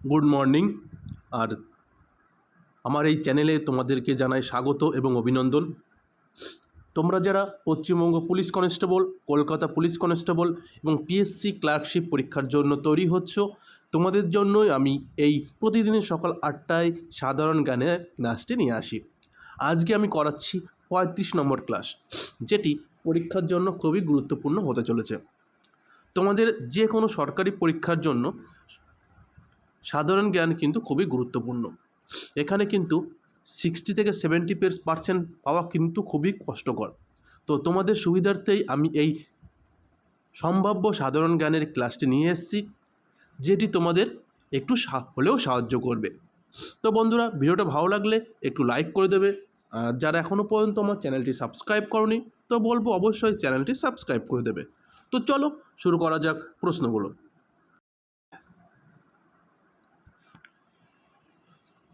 Good morning. আর আমার এই চ্যানেলে তোমাদেরকে জানাই স্বাগত এবং অভিনন্দন। তোমরা যারা Paschimbanga police constable, Kolkata police constable এবং পিএসসি ক্লার্কশিপ পরীক্ষার জন্য তৈরি হচ্ছ, তোমাদের জন্যই আমি এই প্রতিদিনের সকাল আটটায় সাধারণ জ্ঞানের ক্লাসটি নিয়ে আসি। আজকে আমি করাচ্ছি পঁয়ত্রিশ নম্বর ক্লাস, যেটি পরীক্ষার জন্য খুবই গুরুত্বপূর্ণ হতে চলেছে। তোমাদের যে কোনো সরকারি পরীক্ষার জন্য সাধারণ জ্ঞান কিন্তু খুবই গুরুত্বপূর্ণ। এখানে কিন্তু সিক্সটি থেকে সেভেন্টি পার্সেন্ট পাওয়া কিন্তু খুবই কষ্টকর। তো তোমাদের সুবিধার্থেই আমি এই সম্ভাব্য সাধারণ জ্ঞানের ক্লাসটি নিয়ে এসেছি, যেটি তোমাদের একটু হলেও সাহায্য করবে। তো বন্ধুরা, ভিডিওটা ভালো লাগলে একটু লাইক করে দেবে। আর যারা এখনও পর্যন্ত আমার চ্যানেলটি সাবস্ক্রাইব করনি, তো বলব অবশ্যই চ্যানেলটি সাবস্ক্রাইব করে দেবে। তো চলো শুরু করা যাক প্রশ্নগুলো।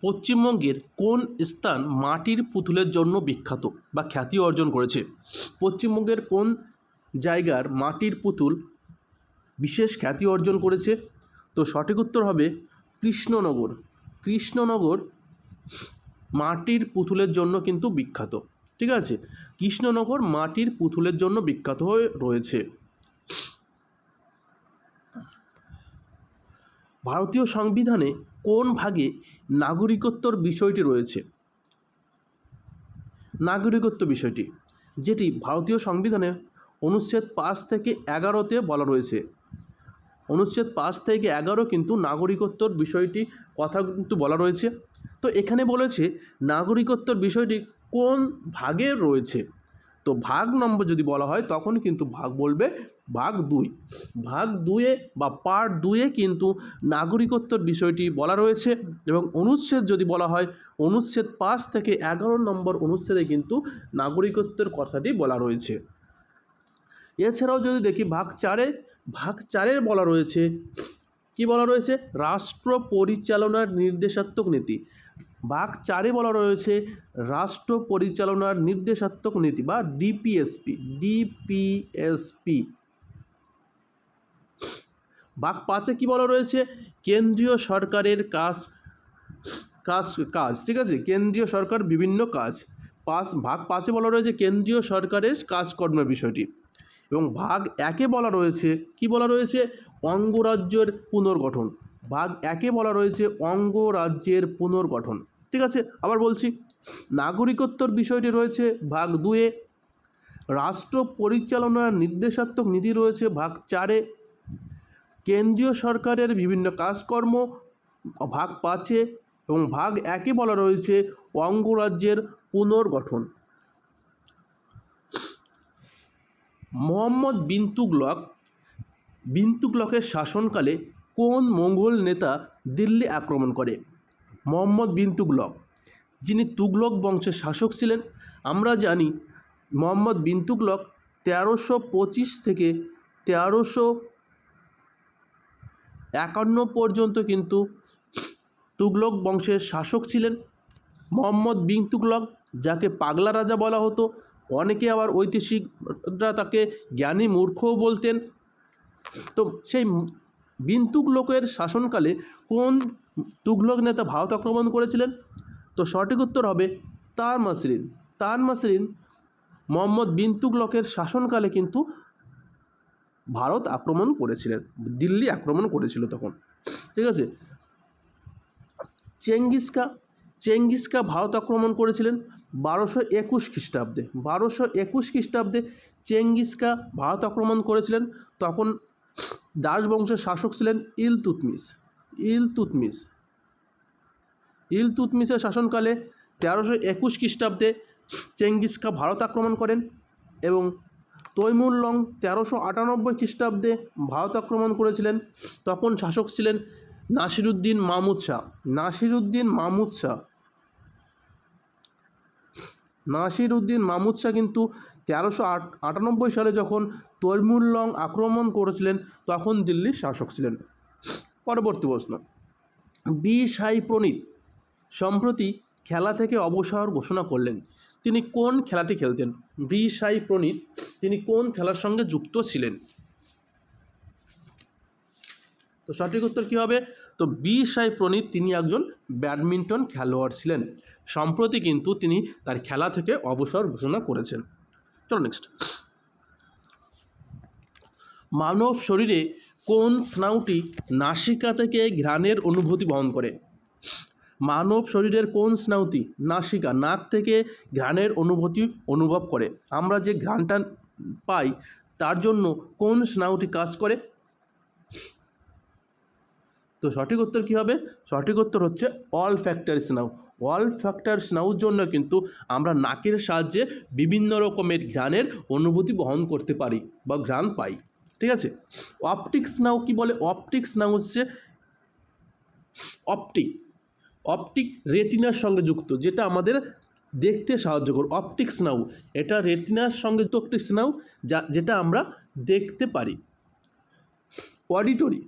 পশ্চিমবঙ্গের কোন স্থান মাটির পুতুলের জন্য বিখ্যাত বা খ্যাতি অর্জন করেছে? পশ্চিমবঙ্গের কোন জায়গার মাটির পুতুল বিশেষ খ্যাতি অর্জন করেছে? তো সঠিক উত্তর হবে কৃষ্ণনগর। কৃষ্ণনগর মাটির পুতুলের জন্য কিন্তু বিখ্যাত। ঠিক আছে? কৃষ্ণনগর মাটির পুতুলের জন্য বিখ্যাত হয়ে রয়েছে। ভারতীয় সংবিধানে কোন ভাগে নাগরিকত্বর বিষয়টি রয়েছে? নাগরিকত্ব বিষয়টি, যেটি ভারতীয় সংবিধানে অনুচ্ছেদ পাঁচ থেকে এগারোতে বলা রয়েছে। অনুচ্ছেদ পাঁচ থেকে এগারো কিন্তু নাগরিকত্বর বিষয়টি কথা কিন্তু বলা রয়েছে। তো এখানে বলেছে, নাগরিকত্বর বিষয়টি কোন ভাগে রয়েছে? তো ভাগ নম্বর যদি বলা হয়, তখন কিন্তু ভাগ বলবে ভাগ দুই। ভাগ দুয়ে বা পার্ট দুয়ে কিন্তু নাগরিকত্বর বিষয়টি বলা রয়েছে এবং অনুচ্ছেদ যদি বলা হয়, অনুচ্ছেদ পাঁচ থেকে এগারো নম্বর অনুচ্ছেদে কিন্তু নাগরিকত্বের কথাটি বলা রয়েছে। এছাড়াও যদি দেখি ভাগ চারে, ভাগ চারের বলা রয়েছে, কি বলা রয়েছে? রাষ্ট্র পরিচালনার নির্দেশাত্মক নীতি। ভাগ চারে বলা রয়েছে, রাষ্ট্র পরিচালনার নির্দেশাত্মক নীতি বা ডিপিএসপি ডিপিএসপি। ভাগ পাঁচে কি বলা রয়েছে? কেন্দ্রীয় সরকারের কাজ কাজ কাজ, ঠিক আছে? কেন্দ্রীয় সরকার বিভিন্ন কাজ। পাঁচ, ভাগ পাঁচে বলা রয়েছে কেন্দ্রীয় সরকারের কাজকর্মের বিষয়টি। এবং ভাগ একে বলা রয়েছে, কি বলা রয়েছে? অঙ্গরাজ্যের পুনর্গঠন। ভাগ একে বলা রয়েছে অঙ্গরাজ্যের পুনর্গঠন। ঠিক আছে? আবার বলছি, নাগরিকত্বর বিষয়টি রয়েছে ভাগ দুয়ে। রাষ্ট্র পরিচালনার নির্দেশাত্মক নীতি রয়েছে ভাগ চারে। কেন্দ্রীয় সরকারের বিভিন্ন কাজকর্ম ভাগ পাঁচে এবং ভাগ একে বলা রয়েছে অঙ্গরাজ্যের পুনর্গঠন। মোহাম্মদ বিন তুগলক বিন তুগলকের শাসনকালে কোন মঙ্গল নেতা দিল্লি আক্রমণ করে? মোহাম্মদ বিন তুগলক যিনি তুগলক বংশের শাসক ছিলেন, আমরা জানি মোহাম্মদ বিন তুগলক তেরোশো পঁচিশ থেকে তেরোশো একান্ন পর্যন্ত কিন্তু তুগলক বংশের শাসক ছিলেন। মোহাম্মদ বিন তুগলক, যাকে পাগলা রাজা বলা হতো। অনেকে আবার ঐতিহাসিকরা তাকে জ্ঞানী মূর্খও বলতেন। তো সেই বিন তুগলকের শাসনকালে কোন তুগলক নেতা ভারত আক্রমণ করেছিলেন? তো সঠিক উত্তর হবে তার মাসরিন তার মাসরিন মোহাম্মদ বিন তুগলকের শাসনকালে কিন্তু ভারত আক্রমণ করেছিলেন, দিল্লি আক্রমণ করেছিল তখন, ঠিক আছে? চেঙ্গিসকা চেঙ্গিসকা ভারত আক্রমণ করেছিলেন বারোশো একুশ খ্রিস্টাব্দে, বারোশো একুশ খ্রিস্টাব্দে চেঙ্গিসকা ভারত আক্রমণ করেছিলেন, তখন দাস বংশের শাসক ছিলেন ইলতুতমিস ইলতুতমিস ইলতুতমিসের শাসনকালে তেরোশো একুশ খ্রিস্টাব্দে চেঙ্গিসকা ভারত আক্রমণ করেন এবং তৈমুরলং তেরোশো আটানব্বই খ্রিস্টাব্দে ভারত আক্রমণ করেছিলেন। তখন শাসক ছিলেন নাসিরুদ্দিন মাহমুদ শাহ। নাসিরুদ্দিন মাহমুদ শাহ। নাসিরুদ্দিন মাহমুদ শাহ কিন্তু তেরোশো আট, আটানব্বই সালে যখন তৈমুরলং আক্রমণ করেছিলেন, তখন দিল্লির শাসক ছিলেন। পরবর্তী প্রশ্ন। বি সাই প্রণীত সম্প্রতি খেলা থেকে অবসর ঘোষণা করলেন। তিনি কোন খেলাটি খেলতেন? বি. সাই প্রণীত, তিনি কোন খেলার সঙ্গে যুক্ত ছিলেন? তো সঠিক উত্তর কী হবে? তো বি. সাই প্রণীত, তিনি একজন ব্যাডমিন্টন খেলোয়াড় ছিলেন। সম্প্রতি কিন্তু তিনি তার খেলা থেকে অবসর ঘোষণা করেছেন। চলো নেক্সট মানব শরীরে কোন স্নাউটি নাসিকা থেকে ঘ্রাণের অনুভূতি বহন করে? মানব শরীরের কোন স্নায়ুটি? নাসিকা, নাক থেকে ঘ্রাণের অনুভূতি অনুভব করে। আমরা যে ঘ্রাণটা পাই, তার জন্য কোন স্নায়ুটি কাজ করে? তো সঠিক উত্তর কী হবে? সঠিক উত্তর হচ্ছে অল ফ্যাক্টর স্নাউ অল ফ্যাক্টর স্নাউর জন্য কিন্তু আমরা নাকের সাহায্যে বিভিন্ন রকমের ঘ্রাণের অনুভূতি বহন করতে পারি বা ঘ্রাণ পাই। ঠিক আছে? অপটিক স্নাউ কি বলে? অপটিক স্নাউ হচ্ছে অপটিক। অপটিক রেটিনার সঙ্গে যুক্ত, যেটা আমাদের দেখতে সাহায্য করে। অপটিক স্নাউ এটা রেটিনার সঙ্গে যুক্ত অপটিক স্নাউ যা, যেটা আমরা দেখতে পারি। অডিটরি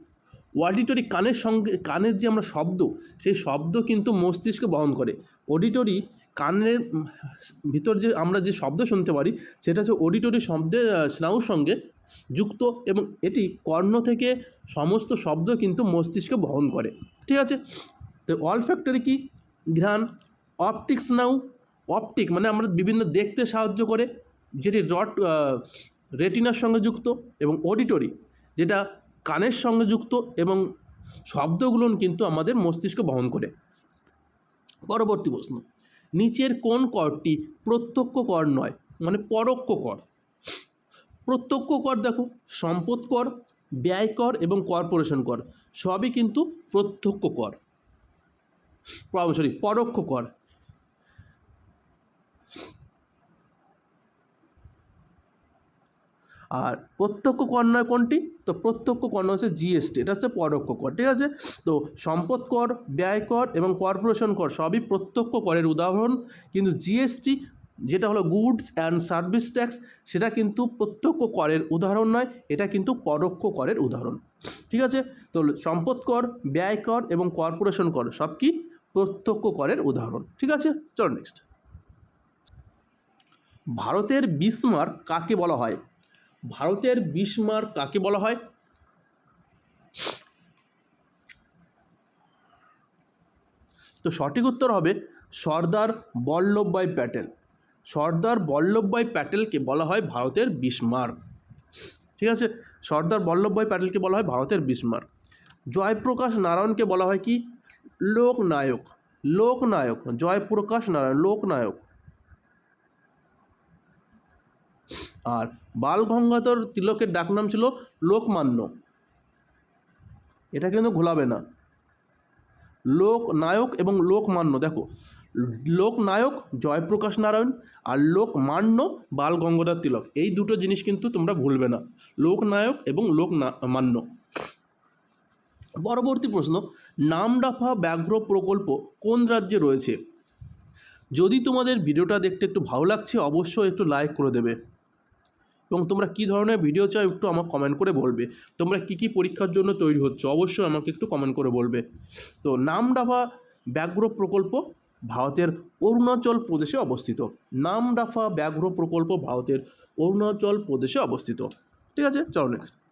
অডিটরি কানের সঙ্গে, কানের যে আমরা শব্দ, সেই শব্দ কিন্তু মস্তিষ্কে বহন করে। অডিটরি কানের ভিতর যে আমরা যে শব্দ শুনতে পারি, সেটা হচ্ছে অডিটরি শব্দে স্নাউর সঙ্গে যুক্ত এবং এটি কর্ণ থেকে সমস্ত শব্দ কিন্তু মস্তিষ্কে বহন করে। ঠিক আছে? তো অল ফ্যাক্টরি কি? ঘ্রাণ অপটিক স্নাউ অপটিক মানে আমরা বিভিন্ন দেখতে সাহায্য করে, যেটি রট রেটিনার সঙ্গে যুক্ত এবং অডিটরি যেটা কানের সঙ্গে যুক্ত এবং শব্দগুলো কিন্তু আমাদের মস্তিষ্ক বহন করে। পরবর্তী প্রশ্ন, নিচের কোন করটি প্রত্যক্ষ কর নয় মানে পরোক্ষ কর? প্রত্যক্ষ কর দেখো, সম্পদ কর, ব্যয় কর এবং কর্পোরেশন কর, সবই কিন্তু প্রত্যক্ষ কর। সরি পরোক্ষ কর। আর প্রত্যক্ষ কর নয় কোনটি? তো প্রত্যক্ষ কর হচ্ছে জিএসটি, এটা হচ্ছে পরোক্ষ কর, ঠিক আছে? তো সম্পদ কর, ব্যয় কর এবং কর্পোরেশন কর সবই প্রত্যক্ষ করের উদাহরণ, কিন্তু জিএসটি যেটা হলো গুডস অ্যান্ড সার্ভিস ট্যাক্স, সেটা কিন্তু প্রত্যক্ষ করের উদাহরণ নয়, এটা কিন্তু পরোক্ষ করের উদাহরণ, ঠিক আছে? তো সম্পদ কর, ব্যয় কর এবং কর্পোরেশন কর সব কি? প্রত্যক্ষ করের উদাহরণ। ঠিক আছে? চলো নেক্সট ভারতের বিসমার্ক কাকে বলা হয়? ভারতের বিসমার্ক কাকে বলা হয়? তো সঠিক উত্তর হবে সর্দার বল্লভভাই প্যাটেল। সর্দার বল্লভভাই প্যাটেলকে বলা হয় ভারতের বিসমার্ক ঠিক আছে? সর্দার বল্লভভাই প্যাটেলকে বলা হয় ভারতের বিসমার্ক জয়প্রকাশ নারায়ণকে বলা হয় কি? লোকনায়ক লোকনায়ক, জয়প্রকাশ নারায়ণ, লোকনায়ক। আর বাল গঙ্গাধর তিলকের ডাকনাম ছিল লোকমান্য। এটা কিন্তু ঘোলাবে না। লোকনায়ক এবং লোকমান্য, দেখো, লোকনায়ক, জয়প্রকাশ নারায়ণ আর লোকমান্য বাল গঙ্গাধর তিলক, এই দুটো জিনিস কিন্তু তোমরা ভুলবে না। লোকনায়ক এবং লোক মান্য। পরবর্তী প্রশ্ন নামডাফা ব্যাঘ্র প্রকল্প কোন রাজ্যে রয়েছে? যদি তোমাদের ভিডিওটা দেখতে একটু ভালো লাগছে, অবশ্যই একটু লাইক করে দেবে। এবং তোমরা কী ধরনের ভিডিও চাও একটু আমাকে কমেন্ট করে বলবে। তোমরা কী কী পরীক্ষার জন্য তৈরি হচ্ছে, অবশ্যই আমাকে একটু কমেন্ট করে বলবে। তো নামডাফা ব্যাঘ্র প্রকল্প ভারতের অরুণাচল প্রদেশে অবস্থিত। নামডাফা ব্যাঘ্র প্রকল্প ভারতের অরুণাচল প্রদেশে অবস্থিত। ঠিক আছে? চলো নেক্সট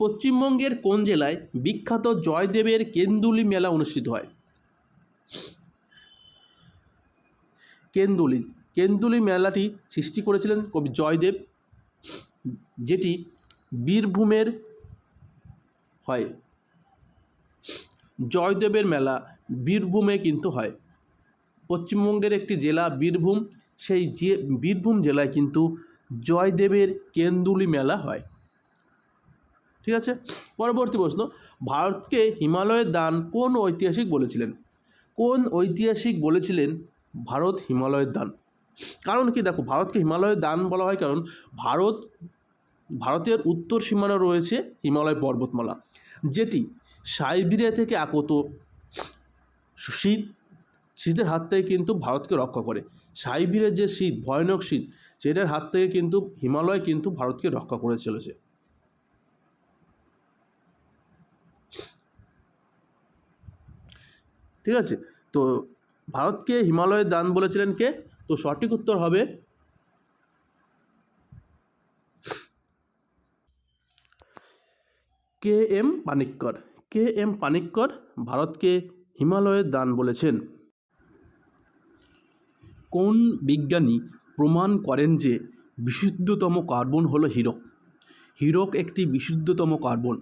পশ্চিমবঙ্গের কোন জেলায় বিখ্যাত জয়দেবের কেন্দুলি মেলা অনুষ্ঠিত হয়? কেন্দুলি। কেন্দুলি মেলাটি সৃষ্টি করেছিলেন কবি জয়দেব, যেটি বীরভূমের হয়। জয়দেবের মেলা বীরভূমে কিন্তু হয়। পশ্চিমবঙ্গের একটি জেলা বীরভূম, সেই বীরভূম জেলায় কিন্তু জয়দেবের কেন্দুলি মেলা হয়। ঠিক আছে? পরবর্তী প্রশ্ন, ভারতকে হিমালয়ের দান কোন ঐতিহাসিক বলেছিলেন? কোন ঐতিহাসিক বলেছিলেন ভারত হিমালয়ের দান? কারণ কি দেখো, ভারতকে হিমালয়ের দান বলা হয় কারণ ভারত, ভারতের উত্তর সীমানা রয়েছে হিমালয় পর্বতমালা, যেটি সাইবেরিয়া থেকে আগত শীত, শীতের হাত থেকে কিন্তু ভারতকে রক্ষা করে। সাইবেরিয়ার যে শীত, ভয়ানক শীত, সেটার হাত থেকে কিন্তু হিমালয় কিন্তু ভারতকে রক্ষা করে চলেছে। ঠিক আছে? তো ভারতকে হিমালয়ের দান বলেছিলেন কে? তো সঠিক উত্তর হবে K M Panikkar. K M Panikkar ভারতকে হিমালয়ের দান বলেছেন। কোন বিজ্ঞানী প্রমাণ করেন যে বিশুদ্ধতম কার্বন হলো হীরক? হীরক একটি বিশুদ্ধতম কার্বন।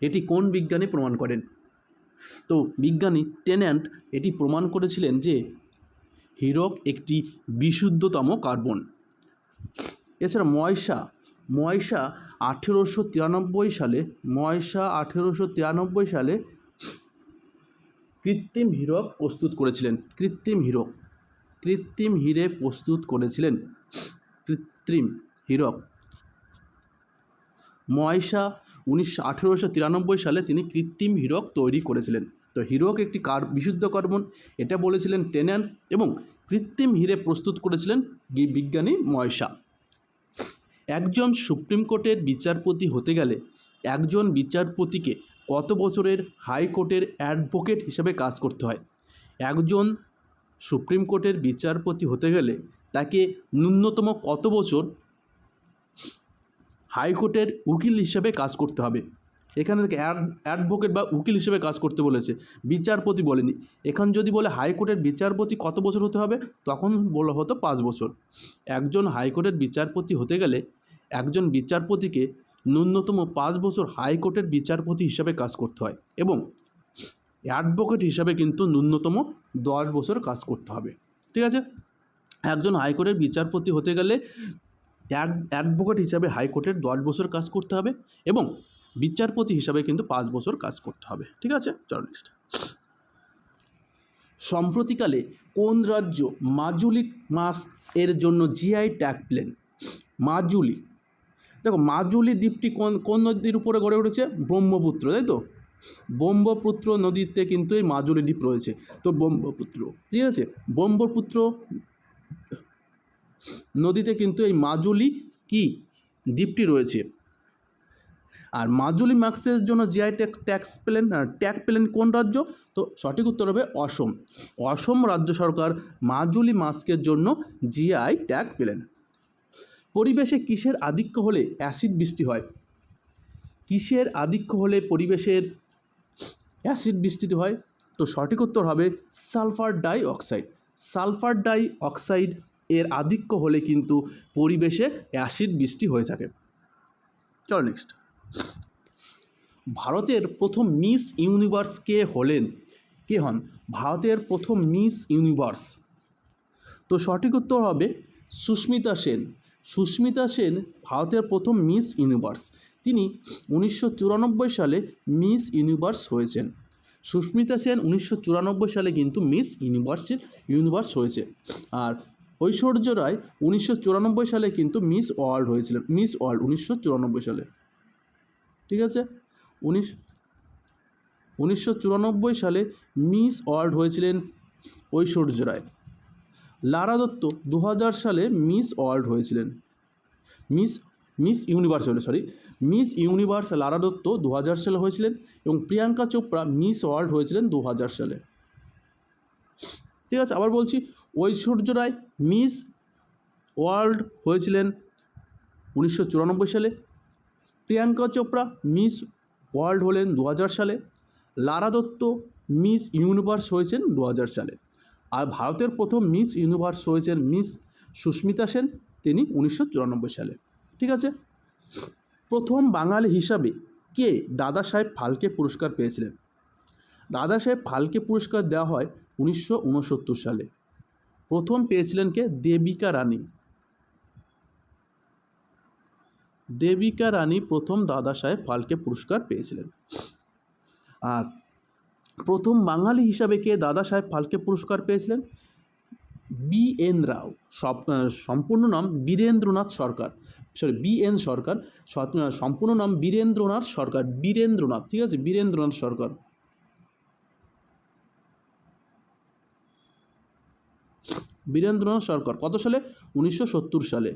এটি কোন বিজ্ঞানী প্রমাণ করেন? তো বিজ্ঞানী টেন্যান্ট এটি প্রমাণ করেছিলেন যে হীরক একটি বিশুদ্ধতম কার্বন। এছাড়া ময়সা ময়সা আঠেরোশো তিরানব্বই সালে, ময়সা আঠেরোশো তিরানব্বই সালে কৃত্রিম হীরক প্রস্তুত করেছিলেন। কৃত্রিম হীরক, কৃত্রিম হীরে প্রস্তুত করেছিলেন। কৃত্রিম হীরক, ময়সা উনিশশো আঠেরোশো তিরানব্বই সালে তিনি কৃত্রিম হীরক তৈরি করেছিলেন। তো হীরক একটি কার, বিশুদ্ধ কার্বন। এটা বলেছিলেন টেন্যান এবং কৃত্রিম হিরে প্রস্তুত করেছিলেন বিজ্ঞানী ময়সা একজন সুপ্রিম কোর্টের বিচারপতি হতে গেলে একজন বিচারপতিকে কত বছরের হাইকোর্টের অ্যাডভোকেট হিসেবে কাজ করতে হয়? একজন সুপ্রিম কোর্টের বিচারপতি হতে গেলে তাকে ন্যূনতম কত বছর হাইকোর্টের উকিল হিসেবে কাজ করতে হবে। এখানে থেকে অ্যাডভোকেট বা উকিল হিসেবে কাজ করতে বলেছে। বিচারপতি বলেনি। এখান যদি বলে হাইকোর্টের বিচারপতি কত বছর হতে হবে? তখন বলা হতো পাঁচ বছর। একজন হাইকোর্টের বিচারপতি হতে গেলে একজন বিচারপতিকে ন্যূনতম পাঁচ বছর হাইকোর্টের বিচারপতি হিসাবে কাজ করতে হয় এবং অ্যাডভোকেট হিসাবে কিন্তু ন্যূনতম দশ বছর কাজ করতে হবে। ঠিক আছে? একজন হাইকোর্টের বিচারপতি হতে গেলে অ্যাডভোকেট হিসাবে হাইকোর্টের দশ বছর কাজ করতে হবে এবং বিচারপতি হিসাবে কিন্তু পাঁচ বছর কাজ করতে হবে। ঠিক আছে? চলো নেক্সট সম্প্রতিকালে কোন রাজ্য মাজুলি মাছ এর জন্য জিআই ট্যাগ প্লেন মাজুলি। দেখো, মাজুলি দ্বীপটি কোন কোন নদীর উপরে গড়ে উঠেছে? ব্রহ্মপুত্র, তাই তো? ব্রহ্মপুত্র নদীতে কিন্তু এই মাজুলি দ্বীপ রয়েছে। তো ব্রহ্মপুত্র, ঠিক আছে? ব্রহ্মপুত্র নদীতে কিন্তু এই মাজুলি কি? দ্বীপটি রয়েছে। আর মাজুলি মার্কসের জন্য জিআই ট্যাক্স ট্যাক্স পেলেন ট্যাগ পেলেন কোন রাজ্য? তো সঠিক উত্তর হবে অসম। অসম রাজ্য সরকার মাজুলি মাস্কের জন্য জিআই ট্যাগ পেলেন। পরিবেশে কিসের আধিক্য হলে অ্যাসিড বৃষ্টি হয়? কিসের আধিক্য হলে পরিবেশের অ্যাসিড বৃষ্টিতে হয়? তো সঠিক উত্তর হবে sulphur dioxide. Sulphur dioxide এর আধিক্য হলে কিন্তু পরিবেশে অ্যাসিড বৃষ্টি হয়ে থাকে। চলো নেক্সট ভারতের প্রথম মিস ইউনিভার্স কে হলেন? কে হন? ভারতের প্রথম মিস ইউনিভার্স। তো সঠিক উত্তর হবে সুস্মিতা সেন। সুস্মিতা সেন ভারতের প্রথম মিস ইউনিভার্স। তিনি উনিশশো চুরানব্বই সালে মিস ইউনিভার্স হয়েছেন। সুস্মিতা সেন উনিশশো চুরানব্বই সালে কিন্তু মিস ইউনিভার্সের ইউনিভার্স হয়েছে। আর ঐশ্বর্য রায় উনিশশো চুরানব্বই সালে কিন্তু মিস ওয়ার্ল্ড হয়েছিলেন, মিস ওয়ার্ল্ড উনিশশো চুরানব্বই সালে। ঠিক আছে? উনিশ উনিশশো সালে মিস ওয়ার্ল্ড হয়েছিলেন ঐশ্বর্য রায়। লারা দত্ত দু হাজার সালে মিস ওয়ার্ল্ড হয়েছিলেন। মিস মিস ইউনিভার্স হলে sorry miss universe Lara Dutta দু হাজার সালে হয়েছিলেন এবং প্রিয়াঙ্কা চোপড়া মিস ওয়ার্ল্ড হয়েছিলেন দু হাজার সালে। ঠিক আছে? আবার বলছি ঐশ্বর্য রায় মিস ওয়ার্ল্ড হয়েছিলেন উনিশশো চুরানব্বই সালে। প্রিয়াঙ্কা চোপড়া মিস ওয়ার্ল্ড হলেন দু হাজার সালে। লারা দত্ত মিস ইউনিভার্স হয়েছেন দু হাজার সালে। আর ভারতের প্রথম মিস ইউনিভার্স হয়েছেন মিস সুস্মিতা সেন, তিনি উনিশশো চুরানব্বই সালে। ঠিক আছে? প্রথম বাঙালি হিসাবে কে দাদা সাহেব ফালকে পুরস্কার পেয়েছিলেন? দাদা সাহেব ফালকে পুরস্কার দেওয়া হয় উনিশশো উনসত্তর সালে। প্রথম পেয়েছিলেন কে? দেবিকা রানী। দেবিকা রানী প্রথম দাদা সাহেব ফালকে পুরস্কার পেয়েছিলেন। আর প্রথম বাঙালি হিসাবে কে দাদা সাহেব ফালকে পুরস্কার পেয়েছিলেন? B N Rao. সব সম্পূর্ণ নাম Birendranath Sarkar. Sorry, B N Sarkar. সম্পূর্ণ নাম বীরেন্দ্রনাথ সরকার। বীরেন্দ্রনাথ, ঠিক আছে? বীরেন্দ্রনাথ সরকার। বীরেন্দ্রনাথ সরকার, কত সালে? উনিশশো সত্তর সালে।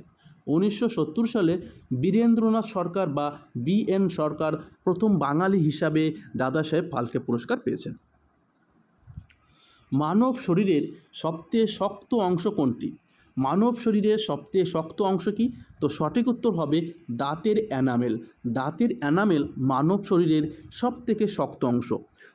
উনিশশো সত্তর সালে বীরেন্দ্রনাথ সরকার বা বি এন সরকার প্রথম বাঙালি হিসাবে দাদা সাহেব ফালকে পুরস্কার পেয়েছেন। মানব শরীরের সবচেয়ে শক্ত অংশ কোনটি? মানব শরীরের সবচেয়ে শক্ত অংশ কি? তো সঠিক উত্তর হবে দাঁতের অ্যানামেল দাঁতের অ্যানামেল মানব শরীরের সবথেকে শক্ত অংশ।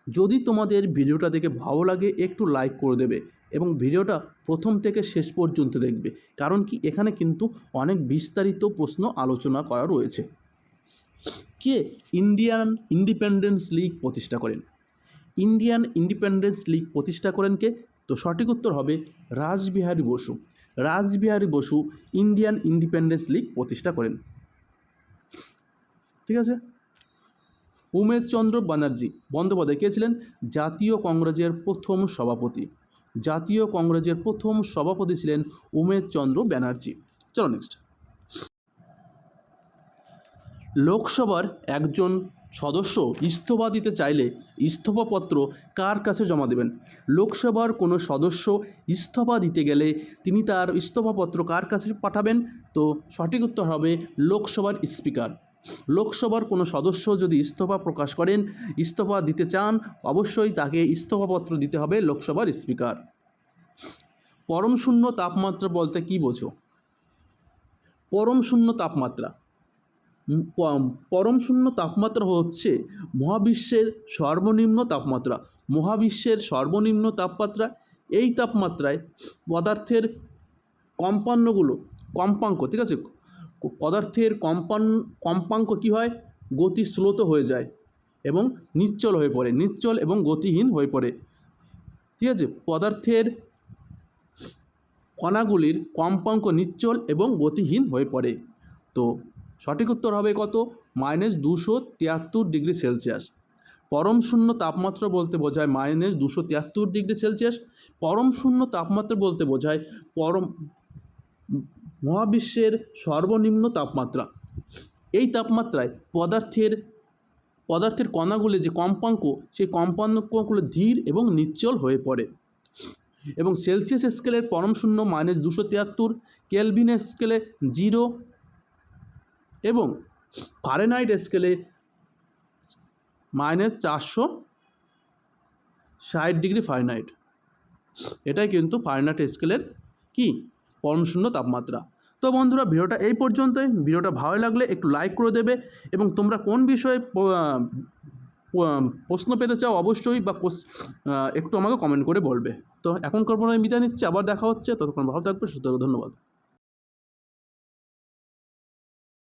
যদি তোমাদের ভিডিওটা দেখে ভালো লাগে, একটু লাইক করে দেবে। এবং ভিডিওটা প্রথম থেকে শেষ পর্যন্ত দেখবে। কারণ কি? এখানে কিন্তু অনেক বিস্তারিত প্রশ্ন আলোচনা করা রয়েছে। কে ইন্ডিয়ান ইন্ডিপেন্ডেন্স লিগ প্রতিষ্ঠা করেন? ইন্ডিয়ান ইন্ডিপেন্ডেন্স লিগ প্রতিষ্ঠা করেন কে? তো সঠিক উত্তর হবে Rashbehari Bose. Rashbehari Bose Indian independence league প্রতিষ্ঠা করেন। ঠিক আছে? উমেশ চন্দ্র ব্যানার্জি বন্দ্যোপাধ্যায় কে ছিলেন? জাতীয় কংগ্রেসের প্রথম সভাপতি। জাতীয় কংগ্রেসের প্রথম সভাপতি ছিলেন উমেশ চন্দ্র ব্যানার্জি। চলো নেক্সট লোকসভার একজন সদস্য ইস্তফা দিতে চাইলে ইস্তফাপত্র কার কাছে জমা দেবেন? লোকসভার কোনো সদস্য ইস্তফা দিতে গেলে তিনি তার ইস্তফাপত্র কার কাছে পাঠাবেন? তো সঠিক উত্তর হবে লোকসভার স্পিকার। লোকসভার কোনো সদস্য যদি ইস্তফা প্রকাশ করেন, ইস্তফা দিতে চান, অবশ্যই তাকে ইস্তফাপত্র দিতে হবে লোকসভার স্পিকার। পরম শূন্য তাপমাত্রা বলতে কী বোঝো? পরম শূন্য তাপমাত্রা। পরম শূন্য তাপমাত্রা হচ্ছে মহাবিশ্বের সর্বনিম্ন তাপমাত্রা। মহাবিশ্বের সর্বনিম্ন তাপমাত্রা, এই তাপমাত্রায় পদার্থের কম্পাঙ্কগুলো কম্পাঙ্ক, ঠিক আছে? পদার্থের কম্পান, কম্পাঙ্ক কী হয়? গতি স্লোত হয়ে যায় এবং নিশ্চল হয়ে পড়ে, নিশ্চল এবং গতিহীন হয়ে পড়ে। ঠিক আছে? পদার্থের কণাগুলির কম্পাঙ্ক নিশ্চল এবং গতিহীন হয়ে পড়ে। তো সঠিক উত্তর হবে কত? মাইনাস দুশো তিয়াত্তর ডিগ্রি সেলসিয়াস। পরম শূন্য তাপমাত্রা বলতে বোঝায় মাইনাস দুশো তিয়াত্তর ডিগ্রি সেলসিয়াস। পরম শূন্য তাপমাত্রা বলতে বোঝায় পরম মহাবিশ্বের সর্বনিম্ন তাপমাত্রা। এই তাপমাত্রায় পদার্থের পদার্থের কণাগুলি যে কম্পাঙ্ক, সেই কম্পাঙ্কগুলো ধীর এবং নিশ্চল হয়ে পড়ে। এবং সেলসিয়াস স্কেলের পরম শূন্য মাইনাস দুশো তিয়াত্তর, কেলভিন স্কেলে জিরো এবং ফারেনহাইট স্কেলে মাইনাস চারশো ষাট ডিগ্রি ফারেনহাইট। এটাই কিন্তু ফারেনহাইট স্কেলের কি? পরম শূন্য তাপমাত্রা। তো বন্ধুরা, ভিডিওটা এই পর্যন্তই। ভিডিওটা ভালো লাগলে একটু লাইক করে দেবে এবং তোমরা কোন বিষয়ে প্রশ্ন পেতে চাও অবশ্যই বা একটু আমাকে কমেন্ট করে বলবে। তো এখন করব আমি বিদায় নিচ্ছি। আবার দেখা হচ্ছে। ততক্ষণ ভালো থাকবে সুতরাং ধন্যবাদ।